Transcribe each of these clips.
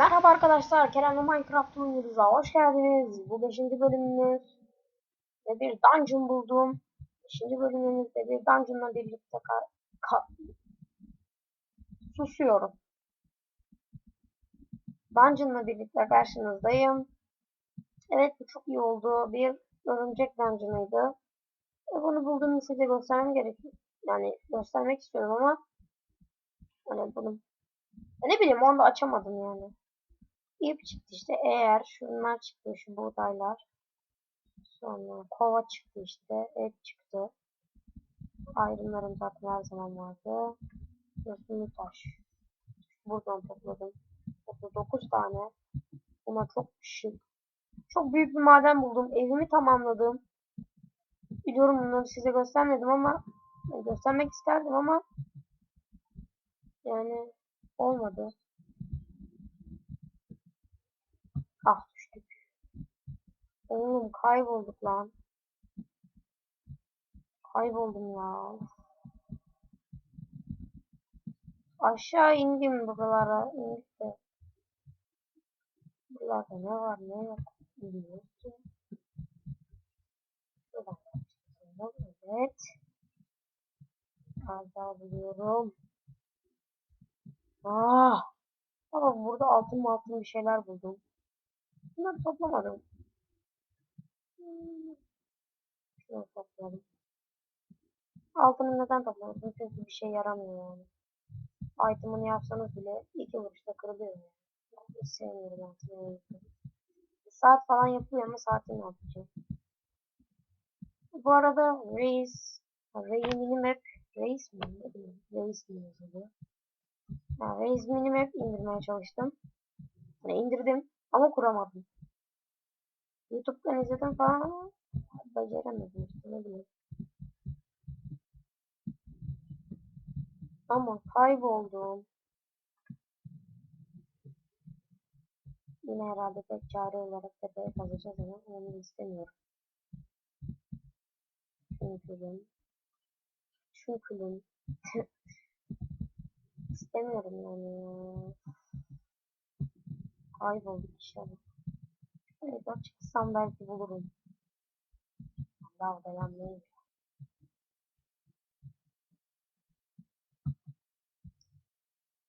Merhaba arkadaşlar, Kerem'le Minecraft oynuyoruz'a hoş geldiniz. Bu 5. bölümümüz ve bir dungeon buldum. 5. bölümümüzde bir dungeon'la birlikte susuyorum. Dungeon'la birlikte karşınızdayım. Evet bu çok iyi oldu. Bir örümcek dungeon'ıydı. E, bunu bulduğumu size göstermem gerekiyor. Yani göstermek istiyorum ama hani bunu ne bileyim onu da açamadım yani. İp çıktı işte eğer şunlar çıktı şu buğdaylar. Sonra kova çıktı işte et çıktı. Ayrımlarım zaten her zaman vardı. Yosunlu taş. Buradan topladım. Toplu 9 tane. Buna çok şık. Çok büyük bir maden buldum. Evimi tamamladım. Biliyorum bunları size göstermedim ama göstermek isterdim ama yani olmadı. Ah düştük. Oğlum kaybolduk lan. Kayboldum ya. Aşağı indim buralara. indik de. Buralarda ne var ne yok. Bilmiyoruz ki. Şuradan çıkalım. Evet. Az daha buluyorum. Ah. Ama burada altın altın bir şeyler buldum. Bunları toplamadım. Hmm. Şunu topladım. Altını neden toplamadım? Çünkü bir şey yaramıyor yani. Item'ını yapsanız bile iki vuruşta kırılıyor yani. Hiç sevmiyorum altını. Saat falan yapılıyor ama saati ne yapacağım? Bu arada Race, Ray Minimap, Race mi? Race mi yazılıyor? Ha, Race Minimap indirmeye çalıştım. Yani indirdim ama kuramadım. YouTube'dan izledim falan beceremedim işte ne bileyim. Ama kayboldum. Yine herhalde tek çare olarak tepeye kazacağız ama onu istemiyorum. Şunu kılın. istemiyorum yani ya. Kaybolduk inşallah. Evet açıksam belki bulurum. Daha da yanmayayım.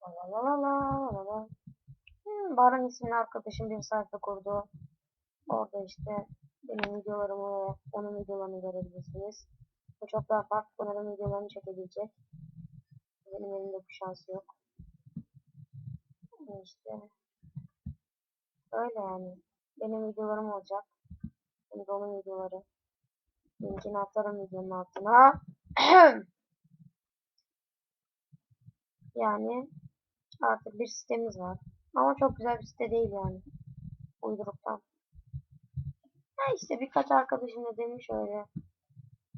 La la la la la. Hmm, Baran isimli arkadaşım bir sayfa kurdu. Orada işte benim videolarımı onun videolarını görebilirsiniz. O çok daha farklı onların videolarını çekebilecek. Benim elimde bu şansı yok. İşte öyle yani. Benim videolarım olacak. Şimdi de onun videoları. Linkini atarım videonun altına. yani artık bir sitemiz var. Ama çok güzel bir site değil yani. Uyduruktan. Ha işte birkaç arkadaşım da demiş öyle.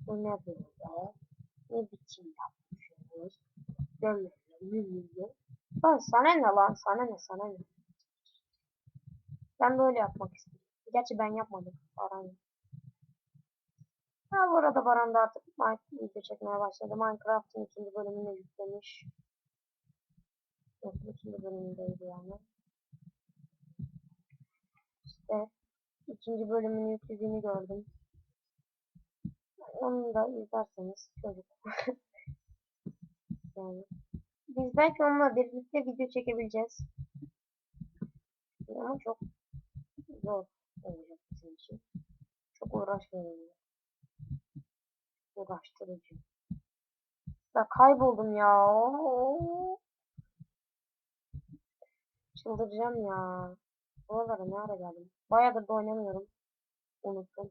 Bu ne böyle? Ne biçim yapmışsınız? Böyle böyle. Lan sana ne lan? Sana ne? Sana ne? Ben böyle yapmak istedim. Gerçi ben yapmadım. Baran. Ha bu arada Baran da artık video çekmeye başladı. Minecraft'ın ikinci bölümünü yüklemiş. Yok ikinci bölümündeydi yani. İşte ikinci bölümünü yüklediğini gördüm. Onu da izlerseniz çocuk. yani. Biz belki onunla birlikte video çekebileceğiz. Ama çok zor olacak bizim için. Çok uğraşmıyorum. Uğraştırıcı. Ya kayboldum ya. Çıldıracağım ya. Buralara ne ara geldim? Bayağıdır da oynamıyorum. Unuttum.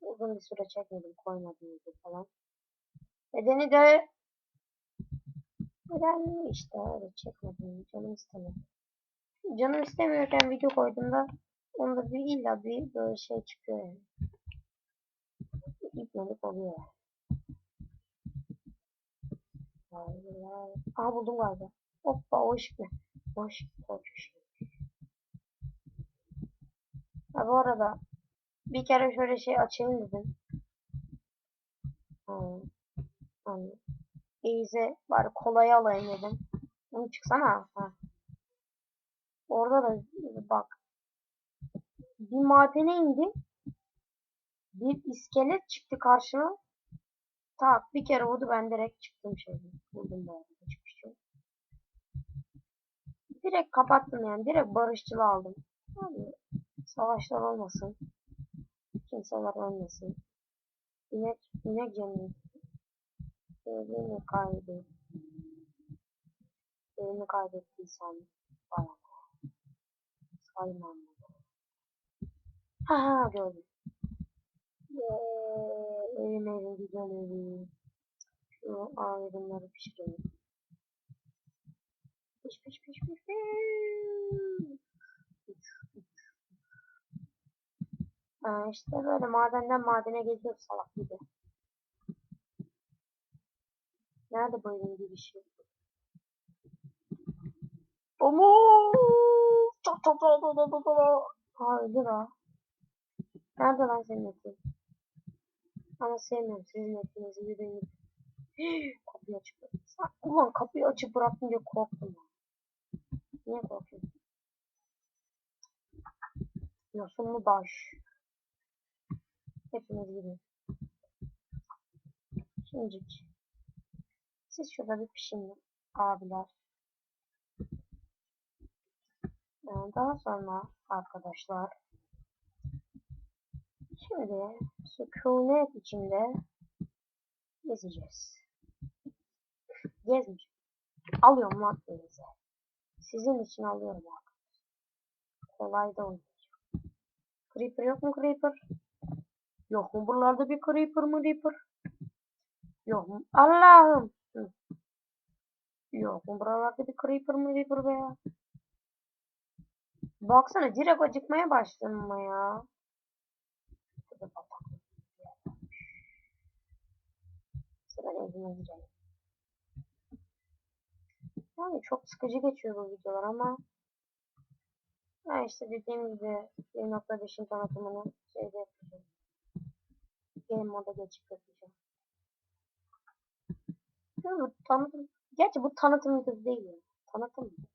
Uzun bir süre çekmedim. Koymadım video falan. Nedeni de neden işte öyle çekmedim. Canım istemedi. Canım istemiyorken video koyduğumda onda bir illa bir böyle şey çıkıyor yani. İpnelik oluyor yani. Aha buldum galiba. Hoppa o ışık ne? O ışık koç şey. Ha bu arada bir kere şöyle şey açayım dedim. Hmm. Hani iyice bari kolayı alayım dedim. Bunu çıksana. Ha. Orada da bak. Bir madene indim. Bir iskelet çıktı karşıma. Tak bir kere vurdu ben direkt çıktım şeyde. Buldum bu arada çıkmışım. Direkt kapattım yani. Direkt barışçılı aldım. Abi, savaşlar olmasın. Kimseler ölmesin. İnek, inek canını. Sevdiğini kaybetti. Sevdiğini kaybettiysen bana. Saymam. Ha ha gördüm. Yeee, evim evim güzel evim. Şu ayrımları pişirelim. Piş piş piş piş piş. Ha işte böyle madenden madene geziyor salak gibi. Nerede bu evin girişi? Omo! Çok çok çok çok çok çok. Ha öldü. Nerede lan senin etin? Ama sevmiyorum sizin etinizi yürüyün. kapıyı açıp Sen, ulan kapıyı açıp bıraktın diye korktum. Niye korkuyorsun? Yosunlu baş. Hepiniz gidin. Şimdicik. Siz şurada bir pişin abiler. Ee, Daha sonra arkadaşlar şimdi sükunet içinde gezeceğiz. Gezmeyeceğim. Alıyorum lan denize. Sizin için alıyorum arkadaşlar. Kolay da oynayacağım. Creeper yok mu Creeper? Yok mu buralarda bir Creeper mı Reaper? Yok mu? Allah'ım. Hı. Yok mu buralarda bir Creeper mı Reaper be ya? Baksana direkt acıkmaya başladım ama ya. Sıra girelim. Yani çok sıkıcı geçiyor bu videolar ama ha işte dediğim gibi 1.5'in tanıtımını şeyde yapacağım. Game moda geçip yapacağım. Ya bu tanıtım, gerçi bu tanıtım değil ya. Tanıtım mı?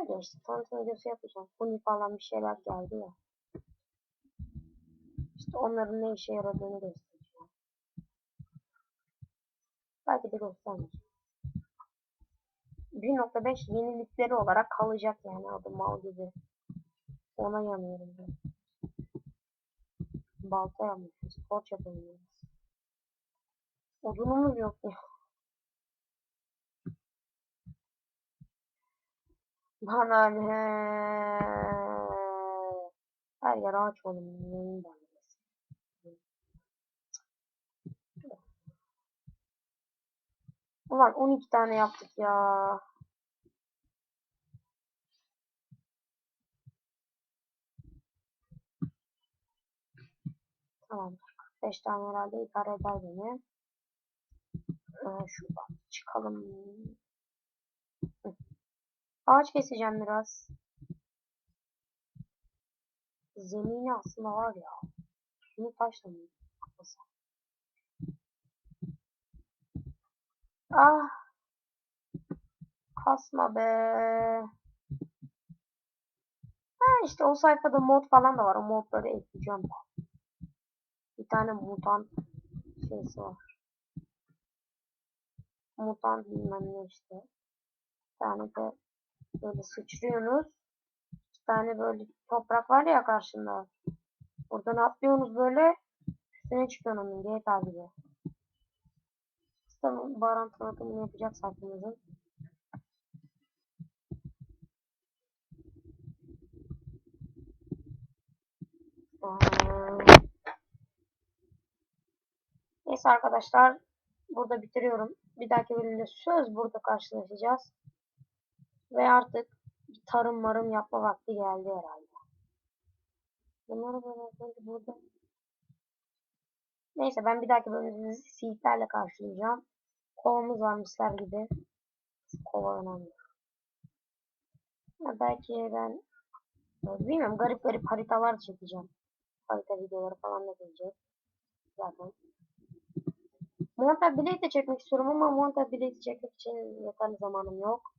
Öyle işte tanıtım videosu yapacağım. Huni falan bir şeyler geldi ya. İşte onların ne işe yaradığını göstereceğim. Belki de göstermeyeceğim. 1.5 yenilikleri olarak kalacak yani adı mal gibi. Ona yanıyorum ben. Balta yapmışız. Torç yapamıyoruz. Odunumuz yok ya. Bana ne? Her yer ağaç oğlum. Neyin? Ulan 12 tane yaptık ya. Tamam. 5 tane herhalde idare eder beni. Ee, şuradan çıkalım. Ağaç keseceğim biraz. Zemini aslında var ya. Şunu taşla? Ah. Kasma be. Ha işte o sayfada mod falan da var. O modları ekleyeceğim. Bir tane mutant şeysi var. Mutant bilmem ne işte. Bir tane de böyle sıçrıyorsunuz. Bir tane böyle toprak var ya karşında. Oradan atlıyorsunuz böyle. Üstüne çıkıyorsun onun GTA gibi. Tamam, Baran tanıtımını yapacak sayfamızın. Neyse arkadaşlar. Burada bitiriyorum. Bir dahaki bölümde söz burada karşılaşacağız. Ve artık tarım marım yapma vakti geldi herhalde. Bunları böyle burada. Neyse ben bir dahaki bölümde sizi seedlerle karşılayacağım. Kovamız var misler gibi. Kova önemli. Ya belki ben bilmiyorum garip garip haritalar çekeceğim. Harita videoları falan da gelecek. Zaten. Monta Blade de çekmek istiyorum ama Monta Blade çekmek için yeterli zamanım yok.